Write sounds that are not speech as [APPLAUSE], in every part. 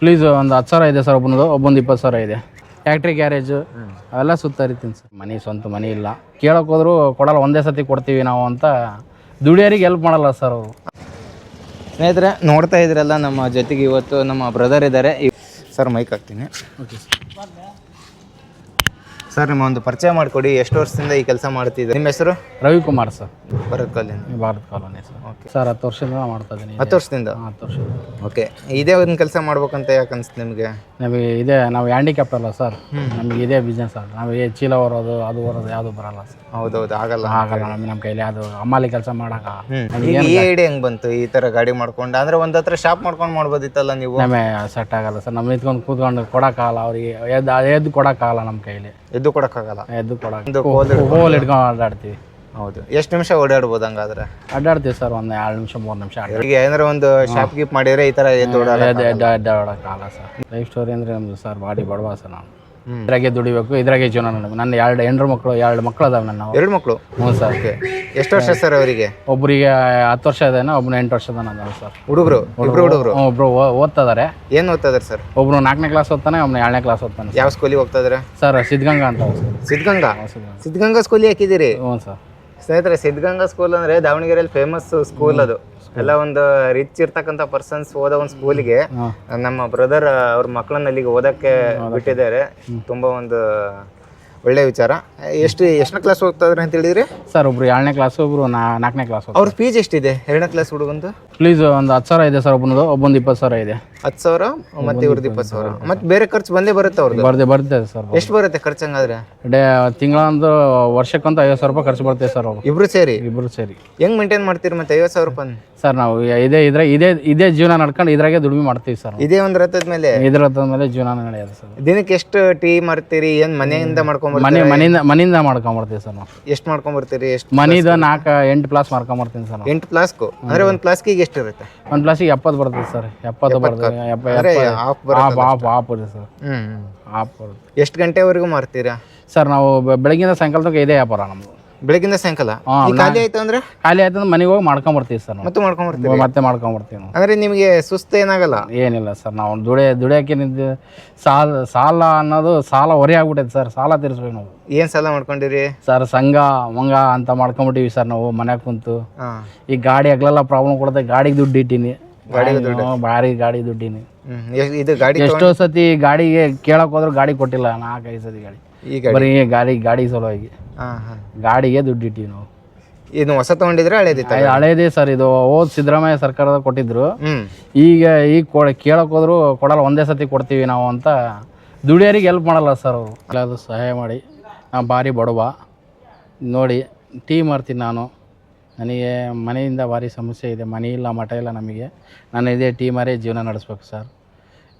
Please ಒಂದು ಹತ್ತು ಸಾವಿರ ಇದೆ ಸರ್ ಒಬ್ಬನದು ಒಬ್ಬೊಂದು ಇಪ್ಪತ್ತು ಸಾವಿರ ಇದೆ. ಫ್ಯಾಕ್ಟ್ರಿ ಗ್ಯಾರೇಜು ಅವೆಲ್ಲ ಸುತ್ತರಿತೀನಿ ಸರ್. ಮನೆ ಸ್ವಂತ ಮನೆ ಇಲ್ಲ. ಕೇಳೋಕೆ ಹೋದ್ರು ಕೊಡಲ್ಲ ಒಂದೇ ಸತಿ ಕೊಡ್ತೀವಿ ನಾವು ಅಂತ ದುಡಿಯೋರಿಗೆ ಹೆಲ್ಪ್ ಮಾಡಲ್ಲ ಸರ್ ಅವರು. ಸ್ನೇಹಿತರೆ ನೋಡ್ತಾ ಇದ್ರಲ್ಲ ನಮ್ಮ ಜೊತೆಗೆ ಇವತ್ತು ನಮ್ಮ ಬ್ರದರ್ ಇದ್ದಾರೆ. ಸರ್ ಮೈಕ್ ಹಾಕ್ತೀನಿ. ಓಕೆ ಸರ್ ನಿಮ್ಮ ಒಂದು ಪರಿಚಯ ಮಾಡಿಕೊಡಿ ಎಷ್ಟು ವರ್ಷದಿಂದ ಈ ಕೆಲಸ ಮಾಡ್ತಿದ್ದೆ ನಿಮ್ಮ ಹೆಸರು? Ravikumar sir. ಬರಕ್ಕಲ್ಲಿಂದ Bharat colony sir. Okay. Sir ಹತ್ತು ವರ್ಷದಿಂದ ಮಾಡ್ತಾ ಇದ್ದೀನಿ ಹತ್ತು ವರ್ಷದಿಂದ? ಹತ್ತು ವರ್ಷದಿಂದ. ಓಕೆ. ಇದೇ ಒಂದು ಕೆಲಸ ಮಾಡ್ಬೇಕಂತ ಯಾಕೆ ಅನ್ಸ್ತು ನಿಮಗೆ? ನಮಗೆ ಇದೆ ನಾವು ಹ್ಯಾಂಡಿಕ್ಯಾಪ್ ಅಲ್ಲ ಸರ್. ನಮಗೆ ಇದೇ ಬಿಸ್ನೆಸ್ ಅಲ್ಲ ನಾವು ಏ ಚೀಲ ಹೊರೋದು ಅದು ಬರೋದು ಯಾವುದು ಬರಲ್ಲ ಸರ್. ಹೌದೌದು ಆಗಲ್ಲ. ಆಗಲ್ಲ ನಮಗೆ ನಮ್ಮ ಕೈಲಿ ಅದು ಅಮ್ಮಾಲಿ ಕೆಲಸ ಮಾಡಕ ಈ ಐಡಿಯಾ ಹೆಂಗ್ ಬಂತು? ಈ ತರ ಗಾಡಿ ಮಾಡ್ಕೊಂಡು ಅಂದ್ರೆ ಒಂದು ಹತ್ರ ಶಾಪ್ ಮಾಡ್ಕೊಂಡು ಮಾಡ್ಬೋದಿತ್ತಲ್ಲ ನೀವು? ನಮಗೆ ಸೆಟ್ ಆಗಲ್ಲ ಸರ್. ನಮ್ಮ ನಿಂತ್ಕೊಂಡು ಕೂತ್ಕೊಂಡು ಕೊಡೋಕ್ಕಾಗಲ್ಲ ಅವ್ರಿಗೆ ಎದ್ದು ಎದ್ದು ಕೊಡೋಕ್ಕಾಗಲ್ಲ ನಮ್ಮ ಕೈಲಿ. ಎದ್ದು ಕೊಡಕ್ಕಾಗಲ್ಲ. ಎದ್ದು ಹೋಲ್ ಇಟ್ಕೊಂಡು ಅಡ್ಡಾಡ್ತೀವಿ ಹೌದು. ಎಷ್ಟು ನಿಮಿಷ ಓಡಾಡ್ಬೋದು ಹಂಗಾದ್ರೆ? ಅಡ್ಡಾಡ್ತೀವಿ ಸರ್ ಒಂದು ಎರಡು ನಿಮಿಷ ಮೂರು ನಿಮಿಷ ಈಗ ಏನಾರ ಒಂದು ಶಾಪ್ ಗೀಪ್ ಮಾಡಿದ್ರೆ ಈ ತರ ಎದ್ದು ಓಡಾಡೋದು ಎದ್ದು ಎದ್ದು ಅಡ್ಡಾಡೋಕ್ಕಾಗಲ್ಲ ಸರ್. ಲೈಫ್ ಸ್ಟೋರಿ ಅಂದ್ರೆ ನಮ್ದು ಸರ್ ಬಾಡಿ ಬಡವಾ ಸರ್ ನಾನು ಇದ್ರಾಗೆ ದುಡಿಬೇಕು ಇದ್ರಾಗೆ ಜೀವನ ನನಗೆ ನನ್ನ ಎರಡು ಹೆಂಡ್ರು ಮಕ್ಕಳು ಎರಡು ಮಕ್ಕಳು ಅದಾವೆ ನನ್ನ ಎರಡು ಮಕ್ಕಳು ಹ್ಞೂ ಸರ್. ಎಷ್ಟು ವರ್ಷ ಸರ್ ಅವರಿಗೆ? ಒಬ್ಬರಿಗೆ ಹತ್ತು ವರ್ಷ ಇದ್ದಾನೆ ಒಬ್ಬನ ಎಂಟು ವರ್ಷದ ನಾನು ಸರ್. ಹುಡುಗರು? ಇಬ್ರು ಹುಡುಗರು? ಒಬ್ರು ಓ- ಓದ್ತಾ ಇದಾರೆ ಏನ್ ಓದ್ತಾ ಇದಾರೆ ಸರ್? ಒಬ್ರು ನಾಲ್ಕನೇ ಕ್ಲಾಸ್ ಓದ್ತಾನೆ ಒಬ್ನು ಏಳನೇ ಕ್ಲಾಸ್ ಓದ್ತಾನೆ ಯಾವ ಸ್ಕೂಲಿಗೆ ಹೋಗ್ತಾ ಇದ್ದಾರೆ? ಸರ್ ಸಿದ್ಧಗಂಗಾ ಅಂತ. ಸಿದ್ಧಗಂಗಾ? ಸಿದ್ಧಗಂಗಾ ಸ್ಕೂಲಿಗೆ ಹಾಕಿದ್ದೀರಿ? ಹ್ಞೂ ಸರ್. ಸ್ನೇಹಿತರೆ ಸಿದ್ಧಗಂಗಾ ಸ್ಕೂಲ್ ಅಂದ್ರೆ ದಾವಣಗೆರೆಯಲ್ಲಿ ಫೇಮಸ್ ಸ್ಕೂಲ್ ಅದು. ಎಲ್ಲ ಒಂದು ರಿಚ್ ಇರ್ತಕ್ಕಂಥ ಪರ್ಸನ್ಸ್ ಓದೋ ಒಂದು ಸ್ಕೂಲಿಗೆ ನಮ್ಮ ಬ್ರದರ್ ಅವ್ರ ಮಕ್ಕಳನ್ನ ಅಲ್ಲಿಗೆ ಓದಕ್ಕೆ ಬಿಟ್ಟಿದ್ದಾರೆ. ತುಂಬಾ ಒಂದು ಒಳ್ಳೆ ವಿಚಾರ. ಎಷ್ಟು ಎಷ್ಟನೇ ಕ್ಲಾಸ್ ಹೋಗ್ತಾ ಇದ್ರೆ ಅಂತ ಹೇಳಿದ್ರಿ? ಸರ್ ಒಬ್ರು ಏಳನೇ ಕ್ಲಾಸ್ ಒಬ್ರು ನಾಲ್ಕನೇ ಕ್ಲಾಸ್ ಅವ್ರ ಫೀಸ್ ಎಷ್ಟಿದೆ? ಎರಡನೇ ಕ್ಲಾಸ್ ಹುಡುಗಂದು? ಪ್ಲೀಸ್ ಒಂದು ಹತ್ತು ಸಾವಿರ ಇದೆ ಸರ್ ಒಬ್ಬನದು ಒಬ್ಬೊಂದು ಇಪ್ಪತ್ತು ಸಾವಿರ ಇದೆ. ಹತ್ತು ಸಾವಿರ ಮತ್ತೆ ಇವ್ರದ್ದು ಇಪ್ಪತ್ತು ಸಾವಿರ. ಮತ್ತೆ ಬೇರೆ ಖರ್ಚು ಬಂದೇ ಬರುತ್ತೆ ಅವ್ರದ್ದು? ಬರ್ದೆ ಬರ್ತದೆ ಸರ್. ಎಷ್ಟು ಬರುತ್ತೆ ಖರ್ಚು ಹಂಗಾದ್ರೆ? ಡೇ ತಿಂಗಳಂದು ವರ್ಷಕ್ಕಂತ ಐವತ್ತು ಸಾವಿರ ರೂಪಾಯಿ ಖರ್ಚು ಬರ್ತೇವೆ ಸರ್ ಅವು ಇಬ್ರು ಸೇರಿ? ಇಬ್ರು ಸೇರಿ. ಹೆಂಗ್ ಮೇಂಟೈನ್ ಮಾಡ್ತೀರಿ ಮತ್ತೆ ಐವತ್ತು ಸಾವಿರ ರೂಪಾಯಿ? ಸರ್ ನಾವು ಇದೇ ಇದ್ರೆ ಇದೇ ಇದೇ ಜೀವನ ನಡ್ಕೊಂಡು ಇದ್ರಾಗೆ ದುಡಿಮೆ ಮಾಡ್ತೀವಿ ಸರ್. ಇದೇ ಒಂದು ರಥದ ಮೇಲೆ? ಇದ್ರ ರಥದ ಮೇಲೆ ಜೀವನ ನಡೆಯೋದು ಸರ್. ದಿನಕ್ಕೆ ಎಷ್ಟು ಟೀ ಮಾಡ್ತೀರಿ ಏನು ಮನೆಯಿಂದ ಮಾಡ್ಕೊಂಡ್ ಮನೆ ಮನೆಯಿಂದ ಮನೆಯಿಂದ ಮಾಡ್ಕೊಂಬರ್ತೀವಿ ಸರ್ ನಾವು. ಎಷ್ಟು ಮಾಡ್ಕೊಂಬರ್ತೀರಿ ಎಷ್ಟು ಮನಿದು ನಾಲ್ಕು ಎಂಟು ಪ್ಲಾಸ್ ಮಾಡ್ಕೊಂಬರ್ತೀನಿ ಸರ್ ನಾವು. ಎಂಟು ಪ್ಲಾಸ್ಕು ಅಂದ್ರೆ ಒಂದು ಪ್ಲಾಸ್ಕಿಗೆ ಎಷ್ಟು ಇರುತ್ತೆ ಒಂದು ಪ್ಲಾಸಿಗೆ ಎಪ್ಪತ್ತು ಬರ್ತದೆ ಸರ್ ಎಪ್ಪತ್ತು ಬರ್ತದೆ ಅಂದ್ರೆ ಹಾಫ್ ಬರುತ್ತೆ ಸರ್. ಹ್ಮ್ ಆಫ್ ಬರುತ್ತೆ ಎಷ್ಟು ಗಂಟೆವರೆಗೂ ಮಾರ್ತೀರಾ? ಸರ್ ನಾವು ಬೆ- ಬೆಳಗ್ಗಿಂದ ಸಾಯಂಕಾಲ ತನಕ ಇದೇ ವ್ಯಾಪಾರ ನಮ್ಮದು ಬೆಳಗಿಂದ ಸಾಯಂಕಾಲ? ಹಾ, ಖಾಲಿ ಆಯ್ತು ಅಂದ್ರೆ ಖಾಲಿ ಆಯ್ತಂದ್ರೆ ಮನೆಗೆ ಹೋಗಿ ಮಾಡ್ಕೊಂಬರ್ತೀವಿ ಸರ್ ನಾವು. ಮತ್ತೆ ಮಾಡ್ಕೊಂಡ್ ಬರ್ತೀವಿ ಮತ್ತೆ ಮಾಡ್ಕೊಂಬರ್ತೀವಿ ನಾವು. ಅಂದ್ರೆ ನಿಮಗೆ ಸುಸ್ತು ಏನಾಗಲ್ಲ? ಏನಿಲ್ಲ ಸರ್ ನಾವು ದುಡಿಯ ದುಡಿಯೋಕೆ ನಿಂತು ಸಾಲ ಸಾಲ ಅನ್ನೋದು ಸಾಲ ಹೊರೆ ಆಗ್ಬಿಟ್ಟೈತೆ ಸರ್ ಸಾಲ ತೀರಿಸ್ಬೇಕು ನಾವು. ಏನ್ ಸಾಲ ಮಾಡ್ಕೊಂಡಿರಿ? ಸರ್ ಸಂಘ ಮಂಗ ಅಂತ ಮಾಡ್ಕೊಂಬಿಟ್ಟಿವಿ ಸರ್ ನಾವು ಮನ್ಯಾಗ ಕುಂತು. ಹಾ. ಈ ಗಾಡಿ ಆಗ್ಲೆಲ್ಲ ಪ್ರಾಬ್ಲಮ್ ಕೊಡುತ್ತೆ ಗಾಡಿಗೆ ದುಡ್ಡು ಇಟ್ಟೀನಿ. ಹ್ಞೂ, ಭಾರಿ ಗಾಡಿ ದುಡ್ಡಿನಿ ಹ್ಮ್ ಎಷ್ಟ್- ಇದು ಗಾಡಿ ಎಷ್ಟೋ ಸತಿ ಗಾಡಿಗೆ ಕೇಳಕ್ ಹೋದ್ರು ಗಾಡಿ ಕೊಟ್ಟಿಲ್ಲ ನಾಲ್ಕೈದು ಸತಿ ಗಾಡಿ? ಬರೀ ಗಾಡಿ ಗಾಡಿ ಸಲುವಾಗಿ. ಗಾಡಿಗೆ ದುಡ್ಡು ಇಟ್ಟಿವಿ ನಾವು. ಇದು ಹೊಸ ತಗೊಂಡಿದ್ರೆ ಹಳೇದಿತ್ತು ಇದು ಹಳೇದೇ ಸರ್ ಇದು ಹೋದ್ ಸಿದ್ದರಾಮಯ್ಯ ಸರ್ಕಾರದ ಕೊಟ್ಟಿದ್ರು. ಈಗ ಈಗ ಕೊ ಕೇಳಕ್ ಹೋದ್ರು ಕೊಡಲ್ಲ ಒಂದೇ ಸತಿ ಕೊಡ್ತೀವಿ ನಾವು ಅಂತ. ದುಡಿಯೋರಿಗೆ ಹೆಲ್ಪ್ ಮಾಡಲ್ಲ ಸರ್ ಅವರು. ಎಲ್ಲಾದರೂ ಸಹಾಯ ಮಾಡಿ. ನಾನು ಭಾರಿ ಬಡವ. ನೋಡಿ ಟೀ ಮಾಡ್ತೀನಿ ನಾನು. ನನಗೆ ಮನೆಯಿಂದ ಭಾರಿ ಸಮಸ್ಯೆ ಇದೆ. ಮನೆ ಇಲ್ಲ ಮಠ ಇಲ್ಲ ನಮಗೆ. ನಾನು ಇದೇ ಟೀ ಮಾರೇ ಜೀವನ ನಡೆಸ್ಬೇಕು ಸರ್.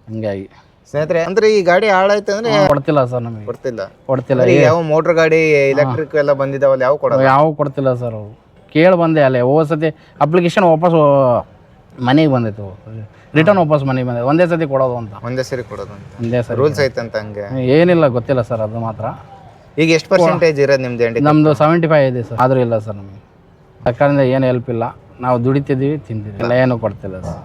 ಹಂಗಾಗಿ. ಸ್ನೇಹಿತರೆ ಅಂದ್ರೆ ಈ ಗಾಡಿ ಹಾಳಾಯ್ತು ಅಂದ್ರೆ ಕೊಡ್ತಿಲ್ಲ ಸರ್ ನಮಗೆ. ಕೊಡ್ತಿಲ್ಲ. ಕೊಡ್ತಿಲ್ಲ. ಯಾವ ಮೋಟರ್ ಗಾಡಿ ಎಲೆಕ್ಟ್ರಿಕ್ ಎಲ್ಲ ಬಂದಿದಾವಲ್ಲ ಯಾವ ಕೊಡೋದು? ಯಾವ ಕೊಡ್ತಿಲ್ಲ ಸರ್ ಅವು. ಕೇಳಿ ಬಂದೆ ಅಲ್ಲೇ. ಹೋದ ಸತಿ ಅಪ್ಲಿಕೇಶನ್ ವಾಪಸ್ ಮನೆಗೆ ಬಂದಿತ್ತು. ರಿಟರ್ನ್ ವಾಪಸ್ ಮನೆಗೆ ಬಂದೆ ಒಂದೇ ಸತಿ ಕೊಡೋದು ಅಂತ. ಒಂದೇ ಸರಿ ಕೊಡೋದು ಅಂತ. ಒಂದೇ ಸರಿ. ರೂಲ್ಸ್ ಐತಂತ ಹಂಗೆ. ಏನಿಲ್ಲ ಗೊತ್ತಿಲ್ಲ ಸರ್ ಅದು ಮಾತ್ರ. ಈಗ ಎಷ್ಟು ಪರ್ಸೆಂಟೇಜ್ ಇರೋದು ನಿಮ್ದು ಎಂಡಿ ನಮ್ಮದು ಸೆವೆಂಟಿ ಫೈವ್ ಇದೆ ಸರ್. ಆದರೂ ಇಲ್ಲ ಸರ್ ನಮಗೆ. ಸರ್ಕಾರದಿಂದ ಏನು ಹೆಲ್ಪ್ ಇಲ್ಲ. ನಾವು ದುಡಿತಿದ್ದೀವಿ ತಿಂತಿದ್ದೀವಿ. ಎಲ್ಲ ಏನು ಕೊಡ್ತಿಲ್ಲ ಸರ್.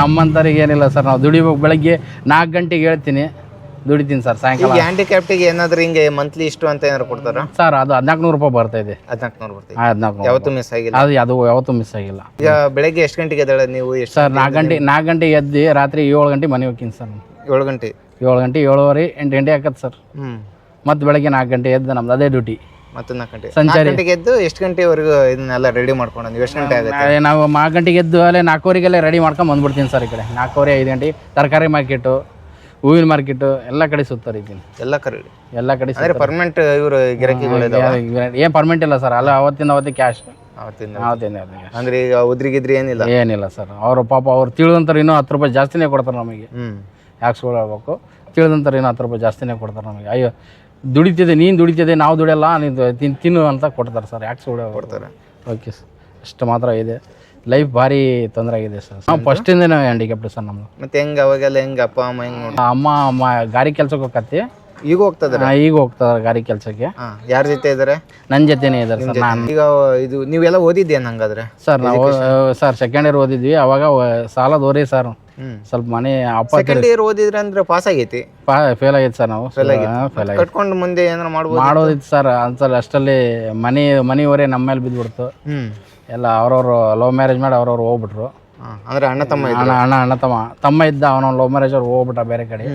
ನಮ್ಮಂಥವ್ರಿಗೆ ಏನಿಲ್ಲ ಸರ್ ನಾವು ದುಡಿಬೇಕು ಬೆಳಗ್ಗೆ ನಾಲ್ಕು ಗಂಟೆಗೆ ಹೇಳ್ತೀನಿ ದುಡಿತೀನಿ ಸರ್ ಸಾಯಂಕಾಲ. ಹ್ಯಾಂಡಿಕ್ಯಾಪ್ಟಿಗೆ ಏನಾದ್ರೂ ಹಿಂಗೆ ಮಂತ್ಲಿ ಇಷ್ಟು ಅಂತ ಏನಾದ್ರು ಕೊಡ್ತಾರ? ಸರ್ ಅದು ಹದಿನಾಲ್ಕು ನೂರು ರೂಪಾಯಿ ಬರ್ತಾ ಇದೆ. ಹದಿನಾಲ್ಕು ನೂರು ಇದೆ. ಹದಿನಾಲ್ಕು ಯಾವತ್ತೂ ಮಿಸ್ ಆಗಿಲ್ಲ. ಅದು ಅದು ಯಾವತ್ತೂ ಮಿಸ್ ಆಗಿಲ್ಲ. ಈಗ ಬೆಳಗ್ಗೆ ಎಷ್ಟು ಗಂಟೆಗೆ ಎದ್ದೇಳ ನೀವು? ಸರ್ ನಾಲ್ಕು ಗಂಟೆ ನಾಲ್ಕು ಗಂಟೆಗೆ ಎದ್ದು ರಾತ್ರಿ ಏಳು ಗಂಟೆ ಮನೆ ಹೋಗ್ತೀನಿ ಸರ್. ಏಳು ಗಂಟೆ? ಏಳು ಗಂಟೆ ಏಳುವರೆ ಎಂಟು ಗಂಟೆ ಹಾಕತ್ತೆ ಸರ್. ಹ್ಞೂ ಮತ್ತು ಬೆಳಗ್ಗೆ ನಾಲ್ಕು ಗಂಟೆ ಎದ್ದು ನಮ್ದು ಅದೇ ಡ್ಯೂಟಿ. ಮತ್ತೆ ನಾಲ್ಕು ಗಂಟೆ ಸಂಚಾರಿ. ನಾಲ್ಕು ಗಂಟೆಗೆ ಎದ್ದು ಎಷ್ಟು ಗಂಟೆವರೆಗೂ ಇದನ್ನೆಲ್ಲ ರೆಡಿ ಮಾಡ್ಕೊಂಡು ಎಷ್ಟು ಗಂಟೆ ಆಗುತ್ತೆ? ನಾವು ನಾಲ್ಕು ಗಂಟೆಗೆ ಎದ್ದು ಅಲ್ಲೇ ನಾಲ್ಕೂವರೆಗೆಲ್ಲ ರೆಡಿ ಮಾಡ್ಕೊಂಡು ಬಂದ್ಬಿಡ್ತೀನಿ ಸರ್ ಈ ಕಡೆ. ನಾಲ್ಕೂವರೆ ಐದು ಗಂಟೆ ತರಕಾರಿ ಮಾರ್ಕೆಟು ಹೂವಿನ ಮಾರ್ಕೆಟು ಎಲ್ಲ ಕಡೆ ಸುತ್ತರಿದ್ದೀನಿ ಎಲ್ಲ ಕರೆ ಎಲ್ಲ ಕಡೆ ಅಂದ್ರೆ ಪರ್ಮನೆಂಟ್ ಇವರು ಗಿರಾಕಿಗಳು ಏನು ಪರ್ಮೆಂಟ್ ಇಲ್ಲ ಸರ್. ಅಲ್ಲ ಅವತ್ತಿಂದ ಅವತ್ತಿಗೆ ಕ್ಯಾಶ್ ಅವತ್ತಿಂದ ಅವತ್ತಿಂದ ಅವತ್ತಿಗೆ ಅಂದ್ರೆ ಈಗ ಉದ್ರಿಗಿದ್ರಿ ಏನಿಲ್ಲ? ಏನಿಲ್ಲ ಸರ್. ಅವರು ಪಾಪ ಅವ್ರು ತಿಳಿದಂತಾರೆ ಇನ್ನೂ ಹತ್ತು ರೂಪಾಯಿ ಜಾಸ್ತಿನೇ ಕೊಡ್ತಾರೆ ನಮಗೆ. ಹ್ಮ್. ಯಾಕೆ ಸುಳ್ಳು ಹೇಳ್ಬೇಕು ತಿಳಿದಂತಾರೆ ಇನ್ನೂ ಹತ್ತು ರೂಪಾಯಿ ಜಾಸ್ತಿನೇ ಕೊಡ್ತಾರೆ ನಮಗೆ. ಅಯ್ಯೋ ದುಡಿತಿದೆ ನೀನು ದುಡಿತಿದೆ ನಾವು ದುಡಿಯಲ್ಲ ನೀನು ತಿನ್ ತಿನ್ನು ಅಂತ ಕೊಡ್ತಾರೆ ಸರ್ ಯಾಕೆ ಸುಳ್ಳು ಕೊಡ್ತಾರೆ. ಓಕೆ ಸರ್ ಅಷ್ಟು ಮಾತ್ರ ಇದೆ. ಲೈಫ್ ಭಾರಿ ತೊಂದರೆ ಆಗಿದೆ ಸರ್ ನಾವು ಫಸ್ಟಿಂದನೇ ಹ್ಯಾಂಡಿಕ್ಯಾಪ್ಡ್ ಸರ್ ನಮ್ಮದು ಮತ್ತೆ ಹೆಂಗೆ ಅವಾಗೆಲ್ಲ ಹೆಂಗ ಅಪ್ಪ ಅಮ್ಮ ಹೆಂಗ್ ನೋಡಿ ಅಮ್ಮ ಅಮ್ಮ ಗಾಡಿ ಕೆಲ್ಸಕ್ಕೆ ಹೋಗತ್ತಿ. ಈಗ ಹೋಗ್ತದ್ರ? ಈಗ ಹೋಗ್ತಾರೆ ಗಾಡಿ ಕೆಲಸಕ್ಕೆ. ಯಾರ ಜೊತೆ ಇದಾರೆ? ನನ್ನ ಜೊತೆನೇ ಇದ್ದಾರೆ ಸರ್ ನಾನು. ಈಗ ಇದು ನೀವೆಲ್ಲ ಓದಿದ್ದೇನ್ ಹಂಗಾದ್ರೆ ಸರ್ ನಾವು ಸರ್ ಸೆಕೆಂಡ್ ಇಯರ್ ಓದಿದ್ವಿ. ಅವಾಗ ಸಾಲ ಸಾಲದ ಓರಿ ಸರ್ ಸ್ವಲ್ಪ ಮನೆ ಅಪ್ಪ ಸೆಕೆಂಡ್ ಇಯರ್ ಓದಿದ್ರೆ ಅಂದ್ರೆ ಪಾಸ್ ಆಗೈತಿ. ಫೇಲ್ ಆಗೈತೆ ಸರ್ ನಾವು. ಫೇಲ್ ಆಗಿ ಕಟ್ಕೊಂಡು ಮುಂದೆ ಏನಾರ ಮಾಡ್ಬೋದು ಮಾಡೋದಿತ್ತು ಸರ್ ಅನ್ಸಲ್ಲ ಅಷ್ಟರಲ್ಲಿ ಮನೆ ಮನೆಯವರೇ ನಮ್ಮ ಮೇಲೆ ಬಿದ್ದುಬಿಡ್ತು ಎಲ್ಲ ಅವ್ರವ್ರು ಲವ್ ಮ್ಯಾರೇಜ್ ಮಾಡಿ ಅವ್ರವ್ರು ಹೋಗ್ಬಿಟ್ರು. ಅಂದ್ರೆ ಅಣ್ಣ ತಮ್ಮ. ಅಣ್ಣ ಅಣ್ಣ ಅಣ್ಣ ತಮ್ಮ. ತಮ್ಮ ಇದ್ದ ಅವನ ಲವ್ ಮ್ಯಾರೇಜ್ ಅವ್ರು ಹೋಗ್ಬಿಟ್ಟ ಬೇರೆ ಕಡೆ.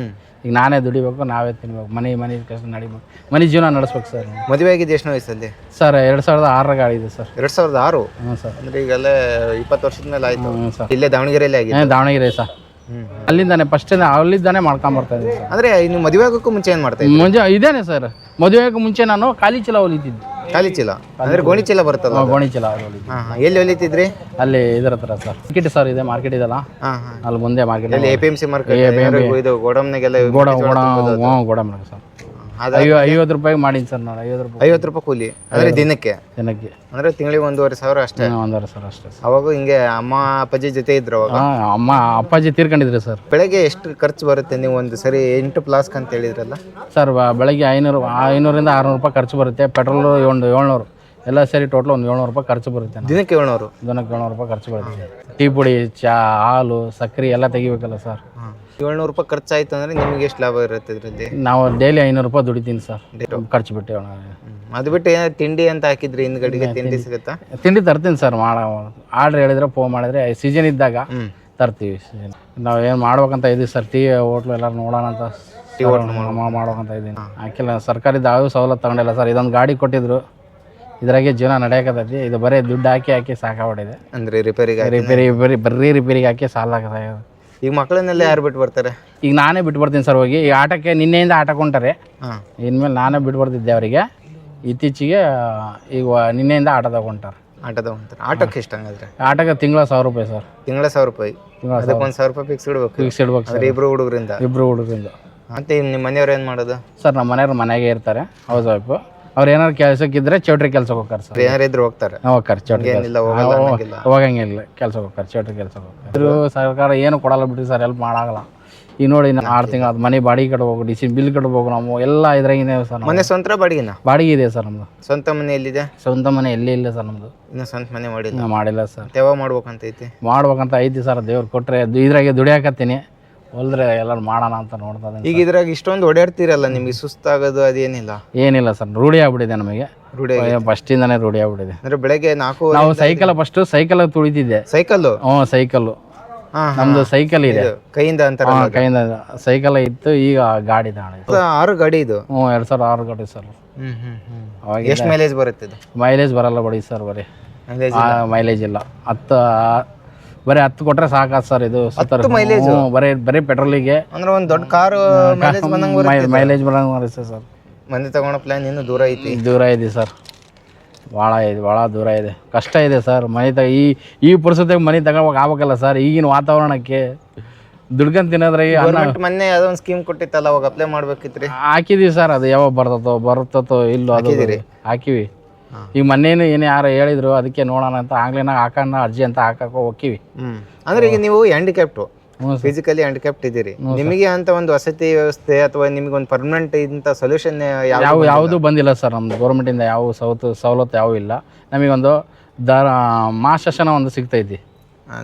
ಈಗ ನಾನೇ ದುಡಿಬೇಕು ನಾವೇ ತಿನ್ಬೇಕು ಮನೆ ಮನೆ ಕಷ್ಟ ನಡಿಬೇಕು. ಮನೆ ಜೀವನ ನಡೆಸ್ಬೇಕು ಸರ್ ಮದುವೆ ಆಗಿದ್ದು ಎಷ್ಟು ವಯಸ್ಸಲ್ಲಿ ಸರ್ ಎರಡು ಸಾವಿರದ ಆರರ ಗಾಡಿ ಇದೆ ಸರ್. ಎರಡ್ ಸಾವಿರದ ಆರು? ಹ್ಞೂ ಸರ್. ಅಂದ್ರೆ ಈಗಲ್ಲೇ ಇಪ್ಪತ್ತು ವರ್ಷದ ಮೇಲೆ ಆಯ್ತು. ಹ್ಞೂ ಸರ್. ಇಲ್ಲೇ ದಾವಣಗೆರೆಯಲ್ಲಿ ಆಗಿದೆ ದಾವಣಗೆರೆ ಸರ್. ಹ್ಮ್ ಅಲ್ಲಿಂದಾನೆ ಫಸ್ಟಿಂದ ಅಲ್ಲಿಂದಾನೆ ಮಾಡ್ಕೊಂಬರ್ತಾ ಇದ್ದೀನಿ ಸರ್. ಅಂದ್ರೆ ನೀವು ಮದುವೆ ಆಗೋಕ್ಕೂ ಮುಂಚೆ ಏನ್ ಮಾಡ್ತಾ ಇದ್ರಿ? ಮುಂಚೆ ಇದೇನೆ ಸರ್. ಮದುವೆಗೆ ಮುಂಚೆ ನಾನು ಖಾಲಿ ಚೀಲ ಹೊಲಿತಿದ್ದೆ. ಖಾಲಿ ಚೀಲ ಅಂದ್ರೆ ಗೋಣಿ ಚೀಲ ಬರುತ್ತಲ್ಲ? ಗೋಣಿ ಚೀಲ ಹೊಲಿತಿದ್ದೆ ಹಾ ಹಾ. ಎಲ್ಲಿ ಹೊಲಿತಿದ್ರಿ? ಅಲ್ಲಿ ಇದರ ಹತ್ರ ಸರ್. ಮಾರ್ಕೆಟ್ ಸರ್ ಇದೆ ಮಾರ್ಕೆಟ್ ಇದೆಲ್ಲ. ಹಾ ಹಾ. ಅಲ್ಲಿ ಮುಂದೆ ಮಾರ್ಕೆಟ್ ಅಲ್ಲಿ. A P M C market ಇದು ಗೋಡಮ್ನಾಗೆಲ್ಲ ಗೋಡ ಗೋಡ ಗೋಡಮ್ ಗೋಡ ಸರ್. ಐವತ್ತು ರೂಪಾಯಿಗೆ ಮಾಡೀನಿ ಸರ್ ನಾನು ಐವತ್ತು ರೂಪಾಯಿ ಐವತ್ತು ರೂಪಾಯಿ ಕೂಲಿ ಅಂದ್ರೆ ದಿನಕ್ಕೆ? ದಿನಕ್ಕೆ. ಅಂದ್ರೆ ತಿಂಗಳಿಗೆ ಒಂದೂವರೆ ಸಾವಿರ ಅಷ್ಟೇ? ಹ್ಞೂ ಸಾವಿರ ಅಷ್ಟೇ ಸರ್. ಅವಾಗ ಹಿಂಗೆ ಅಮ್ಮ ಅಪ್ಪಾಜಿ ಜೊತೆ ಇದ್ರು ಅವಾಗ? ಹಾಂ ಅಮ್ಮ ಅಪ್ಪಾಜಿ ತೀರ್ಕೊಂಡಿದ್ರಿ ಸರ್. ಬೆಳಗ್ಗೆ ಎಷ್ಟು ಖರ್ಚು ಬರುತ್ತೆ ನೀವು ಒಂದು ಸರಿ ಎಂಟು ಪ್ಲಾಸ್ಕ್ ಅಂತ ಹೇಳಿದ್ರಲ್ಲ? ಸರ್ ಬ- ಬೆಳಗ್ಗೆ ಐನೂರು ಐನೂರಿಂದ ಆರುನೂರು ರೂಪಾಯಿ ಖರ್ಚು ಬರುತ್ತೆ ಪೆಟ್ರೋಲು ಒಂದು ಏಳ್ನೂರು. ಎಲ್ಲ ಸೇರಿ ಟೋಟಲ್ ಒಂದು ಏಳ್ನೂರು ರೂಪಾಯಿ ಖರ್ಚು ಬರುತ್ತೆ ದಿನಕ್ಕೆ ಏಳ್ನೂರು? ದಿನಕ್ಕೆ ಏಳ್ನೂರು ರೂಪಾಯಿ ಖರ್ಚು ಬರುತ್ತೆ ಟೀ ಪುಡಿ ಚಾ ಹಾಲು ಸಕ್ಕರೆ ಎಲ್ಲ ತೆಗಿಬೇಕಲ್ಲ ಸರ್. ಏಳ್ನೂರು ರೂಪಾಯಿ ಖರ್ಚು ಆಯ್ತು ಅಂದ್ರೆ ನಿಮ್ಗೆ ಎಷ್ಟು ಲಾಭ ಇರುತ್ತೆ ಇದರಲ್ಲಿ? ನಾವು ಡೈಲಿ ಐನೂರು ರೂಪಾಯಿ ದುಡಿತೀನಿ ಸರ್. ಖರ್ಚು ಬಿಟ್ಟು ಏಳ್ನೂರು. ಅದು ಬಿಟ್ಟು ಏನಾದ್ರು ತಿಂಡಿ ಅಂತ ಹಾಕಿದ್ರಿ ಹಿಂದ್ಗಡೆಗೆ? ತಿಂಡಿ ಸಿಗುತ್ತಾ? ತಿಂಡಿ ತರ್ತೀನಿ ಸರ್ ಮಾಡ ಆರ್ಡ್ರ್ ಹೇಳಿದ್ರೆ ಫೋನ್ ಮಾಡಿದ್ರೆ ಸೀಸನ್ ಇದ್ದಾಗ ಹ್ಮ್. ತರ್ತೀವಿ ಸೀಸನ್ ನಾವು ಏನು ಮಾಡ್ಬೇಕಂತ ಇದೀವಿ ಸರ್ ಟೀ ಹೋಟ್ಲು ಎಲ್ಲರೂ ನೋಡೋಣ ಅಂತ ಮಾ- ಮಾಡ್ಬೇಕಂತ ಇದ್ದೀನಿ ಹಾಕಿಲ್ಲ ಸರ್ಕಾರದ ಯಾವ ಸವಲತ್ತು ತಗೊಂಡಿಲ್ಲ ಸರ್. ಇದೊಂದು ಗಾಡಿ ಕೊಟ್ಟಿದ್ರು. ಇದ್ರಾಗೆ ಜೀವನ ನಡೆಯಕತ್ತೈತಿ. ಇದು ಬರೀ ದುಡ್ಡು ಹಾಕಿ ಹಾಕಿ ಸಾಕಾಗ್ಬಿಟ್ಟಿದೆ. ಅಂದ್ರೆ ರಿಪೇರಿಗೆ. ರಿಪೇರಿ ಬರೀ ಬರೀ ರಿಪೇರಿಗೆ ಹಾಕಿ ಸಾಲ ಆಗ್ತದೆ ಈಗ ಮಕ್ಕಳನ್ನೆಲ್ಲ ಯಾರು ಬಿಟ್ಟು ಬರ್ತಾರೆ? ಈಗ ನಾನೇ ಬಿಟ್ಟು ಬರ್ತೀನಿ ಸರ್ ಹೋಗಿ. ಈ ಆಟಕ್ಕೆ ನಿನ್ನೆಯಿಂದ ಆಟ ಕೊಂಟಾರೆ. ಹಾಂ. ಇನ್ಮೇಲೆ ನಾನೇ ಬಿಟ್ಟು ಬರ್ತಿದ್ದೆ ಅವರಿಗೆ. ಇತ್ತೀಚೆಗೆ ಈಗ ನಿನ್ನೆಯಿಂದ ಆಟ ತಗೊಂಟಾರೆ ಆಟದ ಅಂತಾರೆ ಆಟಕ್ಕೆ ಎಷ್ಟು ಹಂಗಾದ್ರೆ? ಆಟಕ್ಕೆ ತಿಂಗಳ ಸಾವಿರ ರೂಪಾಯಿ ಸರ್. ತಿಂಗಳ ಸಾವಿರ ರೂಪಾಯಿ. ತಿಂಗಳ ಅದಕ್ಕೆ ಒಂದು ಸಾವಿರ ರೂಪಾಯಿ ಫಿಕ್ಸ್ ಇಡ್ಬೇಕು. ಫಿಕ್ಸ್ ಇಡ್ಬೇಕು ಸರ್. ಅಂದ್ರೆ ಇಬ್ರು ಹುಡುಗರಿಂದ. ಇಬ್ಬರು ಹುಡುಗರಿಂದ. ಮತ್ತೆ ನಿಮ್ಮ ಮನೆಯವ್ರು ಏನು ಮಾಡೋದು? ಸರ್ ನಮ್ಮ ಮನೆಯವ್ರು ಮನೆಗೆ ಇರ್ತಾರೆ. Housewife. ಅವ್ರು ಏನಾರು ಕೆಲ್ಸಕ್ಕಿದ್ರೆ ಚೌಟ್ರಿ ಕೆಲ್ಸಕ್ಕೆ ಹೋಗ್ತಾರೆ ಸರ್. ಏನಾರಿದ್ರು ಇದ್ರು ಹೋಗ್ತಾರೆ. ಹೋಗ್ತಾರೆ. ಚೌಟ್ರಿ ಏನಿಲ್ಲ ಹೋಗಲ್ಲ ಅನ್ನಂಗಿಲ್ಲ ಹೋಗಂಗಿಲ್ಲ ಕೆಲ್ಸಕ್ಕೆ ಹೋಗ್ತಾರೆ ಚೌಟ್ರಿ ಕೆಲ್ಸಕ್ಕೆ ಹೋಗ್ತಾರೆ. ಇದ್ರು ಸರ್ಕಾರ ಏನು ಕೊಡಲ್ಲ ಬಿಟ್ಟು ಸರ್ ಹೆಲ್ಪ್ ಮಾಡಾಗಲ್ಲ. ಈ ನೋಡಿ ನಾವು ಆರು ತಿಂಗಳು ಅದು ಮನೆ ಬಾಡಿಗೆ ಕಟ್ಬೇಕು ಡಿ ಸಿ ಬಿಲ್ ಕಟ್ಬೇಕು ನಾವು ಎಲ್ಲ ಇದ್ರಾಗಿನೇ ಸರ್ ಮನೆ ಸ್ವಂತ ಬಾಡಿಗೆನ? ಬಾಡಿಗೆ ಇದೆ ಸರ್ ನಮ್ದು. ಸ್ವಂತ ಮನೆ ಎಲ್ಲಿದೆ? ಸ್ವಂತ ಮನೆ ಎಲ್ಲಿ ಇಲ್ಲ ಸರ್ ನಮ್ಮದು ಇನ್ನು ಸ್ವಂತ ಮನೆ ಮಾಡಿಲ್ಲ. ಮಾಡಿಲ್ಲ ಸರ್. ಯಾವಾಗ ಮಾಡ್ಬೇಕಂತ ಐತಿ? ಮಾಡ್ಬೇಕಂತ ಐತಿ ಸರ್ ದೇವ್ರು ಕೊಟ್ಟರೆ ಇದ್ರಾಗೆ ದುಡಿಯಾಕತ್ತೀನಿ. ಹೊಲ್ದ್ರೆ ಎಲ್ಲರೂ ಮಾಡೋಣ ಅಂತ ನೋಡ್ತಾ ಇದ್ದೀನಿ ಈಗ ಇದ್ರಾಗ ಇಷ್ಟೊಂದು ಓಡಾಡ್ತೀರಲ್ಲ ನಿಮಗೆ ಸುಸ್ತಾಗೋದು ಅದೇನಿಲ್ಲ? ಏನಿಲ್ಲ ಸರ್ ರೂಢಿ ಆಗ್ಬಿಟ್ಟಿದೆ ನಮಗೆ. ರೂಢಿ ಫಸ್ಟಿಂದನೇ ರೂಢಿ ಆಗ್ಬಿಟ್ಟಿದೆ. ಅಂದ್ರೆ ಬೆಳಗ್ಗೆ ನಾಲ್ಕು ನಾವು ಸೈಕಲ್ ಫಸ್ಟ್ ಸೈಕಲ್ ತುಳಿತಿದ್ದೆ ಸೈಕಲ್ ಹ್ಞೂ ಸೈಕಲ್ ನಮ್ದು ಸೈಕಲ್ ಇದೆ. ಕೈಯಿಂದ ಅಂತ ಕೈಯಿಂದ ಸೈಕಲ್ ಇತ್ತು ಈಗ ಗಾಡಿ ತಗೊಂಡಿದ್ದು ಆರು ಗಾಡಿ ಇದು? ಹ್ಞೂ ಎರಡು ಸಾವಿರ ಆರು ಗಾಡಿ ಸರ್. ಹ್ಮ್ ಹ್ಮ್ ಹ್ಮ್. ಅವಾಗ ಎಷ್ಟು ಮೈಲೇಜ್ ಬರುತ್ತೆ ಇದು? ಮೈಲೇಜ್ ಬರಲ್ಲ ಬಡಿ ಸರ್ ಬರೀ. ಮೈಲೇಜ್ ಮೈಲೇಜ್ ಇಲ್ಲ. ಹತ್ತು ಬರೀ ಹತ್ತು ಕೊಟ್ರೆ ಸಾಕಾತ್ ಸರ್ ಇದು ಸತ್ತರ ಮೈಲೇಜ್ ಬರೀ ಬರೀ ಪೆಟ್ರೋಲಿಗೆ. ಅಂದ್ರೆ ಒಂದು ದೊಡ್ಡ ಕಾರು ಮೈಲೇಜ್ ಬಂದಂಗ ಮೈಲೇಜ್ ಬರಂಗೆ ಬರುತ್ತೆ ಸರ್. ಮನೆ ತಗೊಳೋ ಪ್ಲಾನ್ ಇನ್ನು ದೂರ ಐತಿ. ದೂರ ಇದೆ ಸರ್. ಭಾಳ ಇದೆ ಭಾಳ ದೂರ ಇದೆ. ಕಷ್ಟ ಇದೆ ಸರ್ ಮನೆ ತಗ ಈ ಈ ಪರಿಸ್ಥಿತಿಗೆ ಮನೆ ತಗೋಬೇಕು ಆಗ್ಬೇಕಲ್ಲ ಸರ್ ಈಗಿನ ವಾತಾವರಣಕ್ಕೆ. ದುಡ್ಕೊಂಡ್ ತಿನ್ನೋದ್ರೆ ಮೊನ್ನೆ ಅದೊಂದು ಒಂದು ಸ್ಕೀಮ್ ಕೊಟ್ಟಿತ್ತಲ್ಲ ಅವಾಗ ಅಪ್ಲೈ ಮಾಡ್ಬೇಕಿತ್ರಿ. ಹಾಕಿದೀವಿ ಸರ್ ಅದು ಯಾವಾಗ ಬರ್ತತೋ ಬರುತ್ತೋ ಇಲ್ಲೋ ಅದು ಹಾಕಿವಿ. ಈಗ ಮೊನ್ನೇನು ಏನು ಯಾರು ಹೇಳಿದ್ರು ಅದಕ್ಕೆ ನೋಡೋಣ ಅಂತ ಆಂಗ್ಲಿನಾಗ ಹಾಕೋಣ ಅರ್ಜಿ ಅಂತ ಹಾಕಕ್ಕೆ ಹೋಗ್ತೀವಿ ಹ್ಮ್. ಅಂದ್ರೆ ಈಗ ನೀವು ಹ್ಯಾಂಡಿಕ್ಯಾಪ್ಟು ಹ್ಞೂ ಸರ್. ಫಿಸಿಕಲಿ ಹ್ಯಾಂಡಿಕ್ಯಾಪ್ಟ್ ಇದ್ದೀರಿ. ನಿಮಗೆ ಅಂತ ಒಂದು ವಸತಿ ವ್ಯವಸ್ಥೆ ಅಥವಾ ನಿಮಗೆ ಒಂದು ಪರ್ಮನೆಂಟ್ ಇಂತ ಸೊಲ್ಯೂಷನ್ ಯಾವ ಯಾವುದು ಬಂದಿಲ್ಲ ಸರ್ ನಮ್ದು. ಗೌರ್ಮೆಂಟಿಂದ ಯಾವ ಸೌತು ಸವಲತ್ತು ಯಾವ ಇಲ್ಲ. ನಮಗೊಂದು ದರ ಮಾಸಶನ ಒಂದು ಸಿಗ್ತೈತಿ.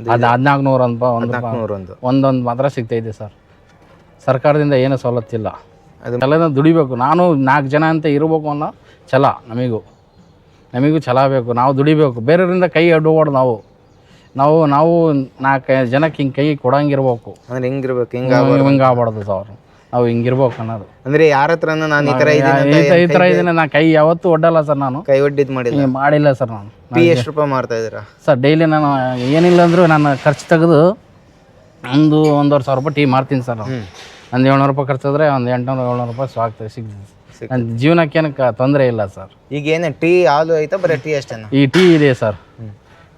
ಅದು ಹದಿನಾಲ್ಕು ನೂರು ಅಂತ ಒಂದು ನಾಲ್ಕುನೂರೊಂದು ಒಂದೊಂದು ಮಾತ್ರ ಸಿಗ್ತೈತಿ ಸರ್. ಸರ್ಕಾರದಿಂದ ಏನು ಸವಲತ್ತಿಲ್ಲ. ಅದು- ಎಲ್ಲನ ದುಡಿಬೇಕು. ನಾನು ನಾಲ್ಕು ಜನ ಅಂತ ಇರಬೇಕು ಅನ್ನೋ ಛಲ ನಮಗೂ. ನಮಗೂ ಛಲ ಬೇಕು ನಾವು ದುಡಿಬೇಕು. ಬೇರೆಯವರಿಂದ ಕೈ ಅಡ್ಡಬಾರ್ದು ನಾವು. ನಾವು ನಾವು ನಾಲ್ಕು ಜನಕ್ಕೆ ಹಿಂಗೆ ಕೈ ಕೊಡಂಗಿರ್ಬೇಕು. ಅಂದ್ರೆ ಹಿಂಗಿರ್ಬೇಕು ಹಿಂಗ ಹಿಂಗೆ ಆಗ್ಬಾರ್ದು ಸರ್. ನಾವು ಹಿಂಗಿರ್ಬೇಕು ಅನ್ನೋದು. ಅಂದ್ರೆ ಯಾರ ಹತ್ರನೂ ನಾನು ಈ ತರ ಇದ್ದೀನಿ ಈ ಥರ ಇದೀನಿ ನಾ ಕೈ ಯಾವತ್ತೂ ಒಡ್ಡಲ್ಲ ಸರ್ ನಾನು. ಕೈ ಒಡ್ಡಿದ್ ಮಾಡಿಲ್ಲ. ಮಾಡಿಲ್ಲ ಸರ್ ನಾನು. ಪಿ ಎಷ್ಟು ರೂಪಾಯಿ ಮಾಡ್ತಾ ಇದ್ದೀರಾ? ಸರ್ ಡೈಲಿ ನಾನು ಏನಿಲ್ಲ ಅಂದರೂ ನಾನು ಖರ್ಚು ತೆಗೆದು ಒಂದು ಒಂದೂವರೆ ಸಾವಿರ ರೂಪಾಯಿ ಟೀ ಮಾರ್ತೀನಿ ಸರ್ ನಾನು. ಒಂದು ಏಳ್ನೂರು ರೂಪಾಯಿ ಖರ್ಚಾದ್ರೆ ಒಂದು ಎಂಟುನೂರು ಏಳ್ನೂರು ರೂಪಾಯಿ ಸ್ವಾಗ್ತದೆ ಸಿಗ್ತದೆ. ಸಿಗ್ತದೆ. ನನ್ನ ಜೀವನಕ್ಕೇನು ಕ ತೊಂದರೆ ಇಲ್ಲ ಸರ್. ಈಗ ಏನು ಟೀ ಹಾಲು ಐತೆ ಬರೀ ಟೀ ಅಷ್ಟೇನಾ? ಈ ಟೀ ಇದೆ ಸರ್.